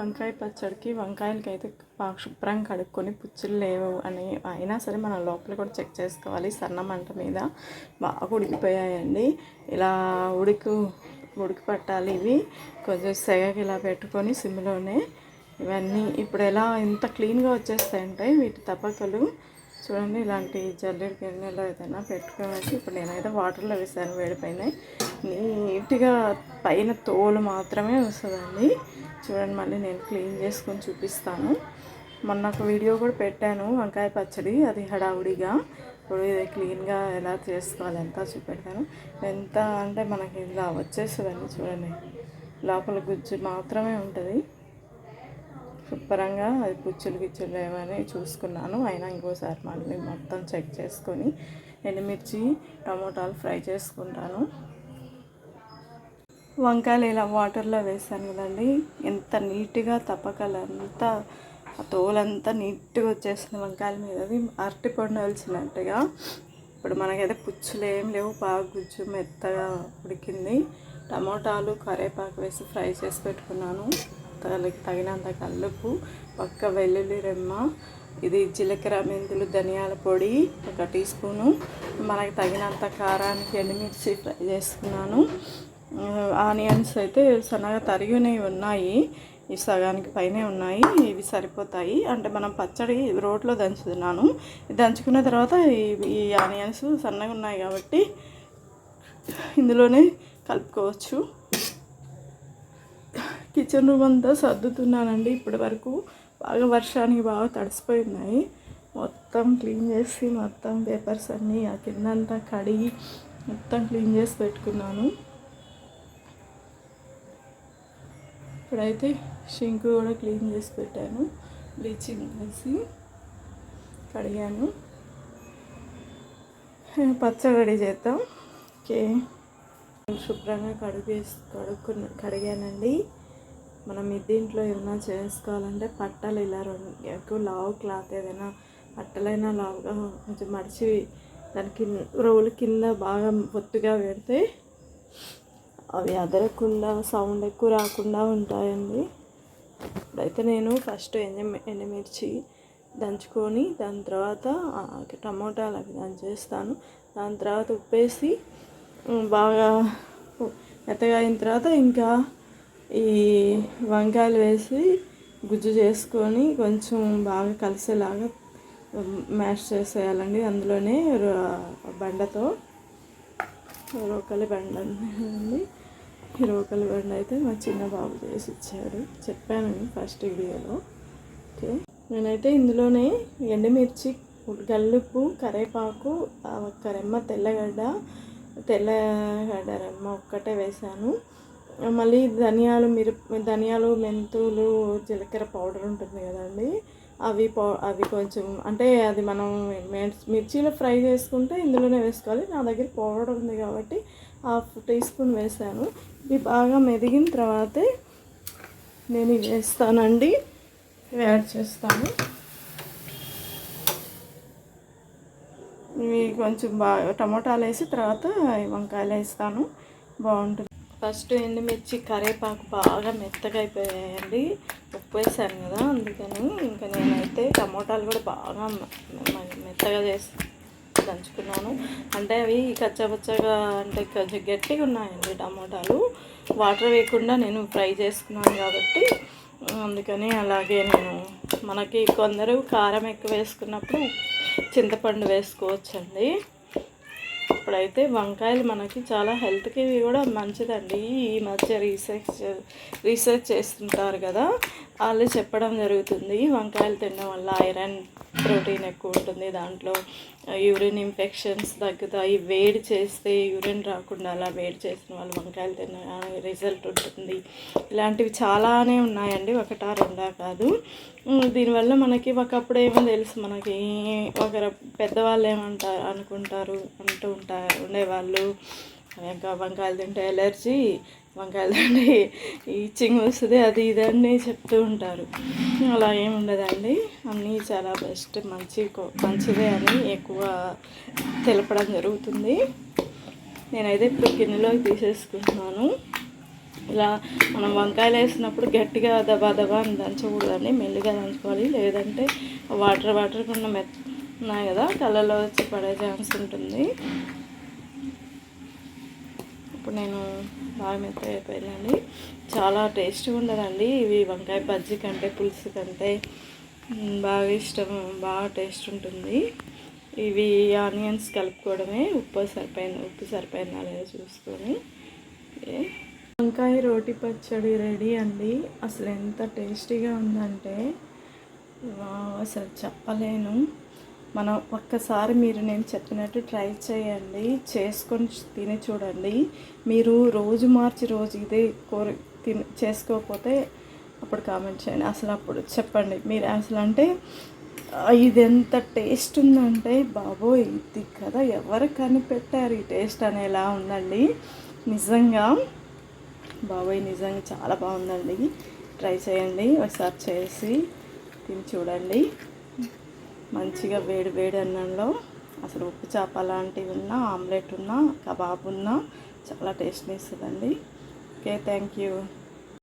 వంకాయ పచ్చడికి వంకాయలకి అయితే బాగా శుభ్రంగా కడుక్కొని పుచ్చులు లేవు అని అయినా సరే మనం లోపల కూడా చెక్ చేసుకోవాలి. సన్న మంట మీద బాగా ఉడికిపోయాయండి. ఇలా ఉడికి ఉడికి పట్టాలి ఇవి. కొంచెం సెగకి ఇలా పెట్టుకొని సిమ్లోనే ఇవన్నీ ఇప్పుడు ఎలా ఇంత క్లీన్గా వచ్చేస్తాయంటే వీటి తప్పకలు చూడండి ఇలాంటి జల్లెడ గిన్నెలో ఏదైనా పెట్టుకోవచ్చు. ఇప్పుడు నేనైతే వాటర్లో వేసాను వేడిపైన నీట్గా పైన తోలు మాత్రమే వస్తుందండి. చూడండి మళ్ళీ నేను క్లీన్ చేసుకొని చూపిస్తాను. మొన్న ఒక వీడియో కూడా పెట్టాను వంకాయ పచ్చడి అది హడావుడిగా. ఇప్పుడు ఇది క్లీన్గా ఎలా చేసుకోవాలి ఎంత చూపెడతాను. ఎంత అంటే మనకి ఇలా వచ్చేస్తుందండి చూడండి. లోపల గుజ్జు మాత్రమే ఉంటుంది. శుభ్రంగా అది పుచ్చులు గిచ్చులు ఏమని చూసుకున్నాను. అయినా ఇంకోసారి మళ్ళీ మొత్తం చెక్ చేసుకొని ఎండుమిర్చి టమోటాలు ఫ్రై చేసుకుంటాను. వంకాయలు ఇలా వాటర్లో వేసాను కదండి. ఎంత నీట్గా తప్పకలంతా ఆ తోలంతా నీట్గా వచ్చేసింది వంకాయల మీద. అది అరటి వలిసినట్టుగా ఇప్పుడు మనకైతే పుచ్చులు ఏం లేవు బాగా గుజ్జు మెత్తగా ఉడికింది. టమోటాలు కరివేపాకు వేసి ఫ్రై చేసి పెట్టుకున్నాను. తగినంత కల్లుపు పక్క వెల్లుల్లి రెమ్మ ఇది జీలకర్ర మెంతులు ధనియాల పొడి ఒక టీ స్పూను. మనకి తగినంత కారానికి ఎండుమిర్చి ఫ్రై చేసుకున్నాను ఆనియన్స్ అయితే సన్నగా తరిగినవి ఉన్నాయి. ఈ సగానికి పైనే ఉన్నాయి. ఇవి సరిపోతాయి. అంటే మనం పచ్చడి రోట్లో దంచుతున్నాను. దంచుకున్న తర్వాత ఈ ఈ ఆనియన్స్ సన్నగా ఉన్నాయి కాబట్టి ఇందులోనే కలుపుకోవచ్చు. కిచెన్ రూమ్ అంతా సర్దుతున్నానండి. ఇప్పటి వరకు బాగా వర్షానికి బాగా తడిసిపోయినాయి. మొత్తం క్లీన్ చేసి మొత్తం పేపర్స్ అన్నీ ఆ కిందంతా కడిగి మొత్తం క్లీన్ చేసి పెట్టుకున్నాను. ఇప్పుడైతే షింక్ కూడా క్లీన్ చేసి పెట్టాను. బ్లీచింగ్ వేసి కడిగాను. పచ్చడి చేద్దాం. ఓకే. శుభ్రంగా కడిగేసి కడుక్కున్న కడిగానండి. మనం దీంట్లో ఏమైనా చేసుకోవాలంటే పట్టలు ఇలా రెండు ఎక్కువ లావు క్లాత్ ఏదైనా పట్టలైనా లావుగా కొంచెం మడిచి దానికి రోలు కింద బాగా ఒత్తుగా పెడితే అవి అదరకుండా సౌండ్ ఎక్కువ రాకుండా ఉంటాయండి. ఇప్పుడైతే నేను ఫస్ట్ ఎండి ఎండిమిర్చి దంచుకొని దాని తర్వాత టమోటాలు అవి దంచేస్తాను. దాని తర్వాత ఉప్పేసి బాగా మెత్తగా అయిన తర్వాత ఇంకా ఈ వంకాయలు వేసి గుజ్జు చేసుకొని కొంచెం బాగా కలిసేలాగా మ్యాష్ చేసేయాలండి అందులోనే బండతో. రోకలి బండ అండి. రోకలి బండ అయితే మా చిన్న బాబు చేసి ఇచ్చాడు చెప్పాను ఫస్ట్ వీడియోలో. ఓకే. నేనైతే ఇందులోనే ఎండుమిర్చి గల్లుపు కరేపాకు ఒక్క రెమ్మ తెల్లగడ్డ తెల్లగడ్డ రెమ్మ ఒక్కటే వేసాను. మళ్ళీ ధనియాలు మిరప ధనియాలు మెంతులు జీలకర్ర పౌడర్ ఉంటుంది కదండి. అవి పౌ అవి కొంచెం అంటే అది మనం మిర్చిలో ఫ్రై చేసుకుంటే ఇందులోనే వేసుకోవాలి. నా దగ్గర పౌడర్ ఉంది కాబట్టి హాఫ్ టీ స్పూన్ వేసాను. ఇవి బాగా మెదిగిన తర్వాతే నేను ఇవి వేస్తానండి. ఇవి యాడ్ చేస్తాను. ఇవి కొంచెం బాగా టమోటాలు వేసి తర్వాత వంకాయలు వేస్తాను. బాగుంటుంది. ఫస్ట్ ఎండుమిర్చి కరివేపాకు బాగా మెత్తగా అయిపోయాయండి. ఉప్పు వేసాను కదా అందుకని ఇంకా నేనైతే టమోటాలు కూడా బాగా మెత్తగా చేసి దంచుకున్నాను. అంటే అవి కచ్చపచ్చగా అంటే కొంచెం గట్టిగా ఉన్నాయండి టమోటాలు. వాటర్ వేయకుండా నేను ఫ్రై చేసుకున్నాను కాబట్టి అందుకని అలాగే నేను మనకి కొందరు కారం ఎక్కువ వేసుకున్నప్పుడు చింతపండు వేసుకోవచ్చండి. ఇప్పుడైతే వంకాయలు మనకి చాలా హెల్త్కి కూడా మంచిదండి. ఈ మధ్య రీసెర్చ్ రీసెర్చ్ చేస్తుంటారు కదా వాళ్ళు చెప్పడం జరుగుతుంది వంకాయలు తినడం వల్ల ఐరన్ ప్రోటీన్ ఎక్కువ ఉంటుంది. దాంట్లో యూరిన్ ఇన్ఫెక్షన్స్ తగ్గుతాయి. వేడి చేస్తే యూరిన్ రాకుండా అలా వేడి చేసిన వాళ్ళు వంకాయలు తిన్న రిజల్ట్ ఉంటుంది. ఇలాంటివి చాలానే ఉన్నాయండి. ఒకటా రెండా కాదు. దీనివల్ల మనకి ఒకప్పుడు ఏమో తెలుసు. మనకి ఒకరు పెద్దవాళ్ళు ఏమంటారు అనుకుంటారు అంటూ ఉంటారు ఉండేవాళ్ళు. ఇంకా వంకాయలు తింటే ఎలర్జీ వంకాయలు తింటే ఈచింగ్ వస్తుంది అది ఇది అని చెప్తూ ఉంటారు. అలా ఏముండదండి అన్నీ చాలా బెస్ట్ మంచి మంచిదే అని ఎక్కువ తెలపడం జరుగుతుంది. నేనైతే ఇప్పుడు గిన్నెలోకి తీసేసుకుంటున్నాను. ఇలా మనం వంకాయలు వేసినప్పుడు గట్టిగా దబా దబా అని దంచకూడదండి. మెల్లిగా దంచుకోవాలి. లేదంటే వాటర్ వాటర్ కొన్న మెత్త ఉన్నాయి కదా కళ్ళలో వచ్చి పడే ఛాన్స్ ఉంటుంది. ఇప్పుడు నేను బాగా మెత్త అయిపోయిందండి చాలా టేస్ట్గా ఉండదండి. ఇవి వంకాయ బజ్జీ కంటే పులుసు కంటే బాగా ఇష్టం బాగా టేస్ట్ ఉంటుంది. ఇవి ఆనియన్స్ కలుపుకోవడమే ఉప్పు సరిపోయిన ఉప్పు సరిపోయిందా లేదా చూసుకొని. వంకాయ రోటి పచ్చడి రెడీ అండి. అసలు ఎంత టేస్టీగా ఉందంటే వావ్, అసలు చెప్పలేను. మనం ఒక్కసారి మీరు నేను చెప్పినట్టు ట్రై చేయండి చేసుకొని తిని చూడండి. మీరు రోజు మార్చి రోజు ఇదే కోరి తిని చేసుకోకపోతే అప్పుడు కామెంట్ చేయండి. అసలు అప్పుడు చెప్పండి. మీరు అసలు అంటే ఇది ఎంత టేస్ట్ ఉందంటే బాబోయ్ ఇది కదా ఎవరు కనిపెట్టారు ఈ టేస్ట్ అనేలా ఉందండి. నిజంగా బాబోయ్ నిజంగా చాలా బాగుందండి. ట్రై చేయండి. ఒకసారి చేసి తిని చూడండి. మంచిగా వేడి వేడి అన్నంలో అసలు ఉప్పు చేప లాంటివి ఉన్నా ఆమ్లెట్ ఉన్నా కబాబ్ ఉన్నా చాలా టేస్ట్ని ఇస్తుందండి ఓకే థ్యాంక్ యూ.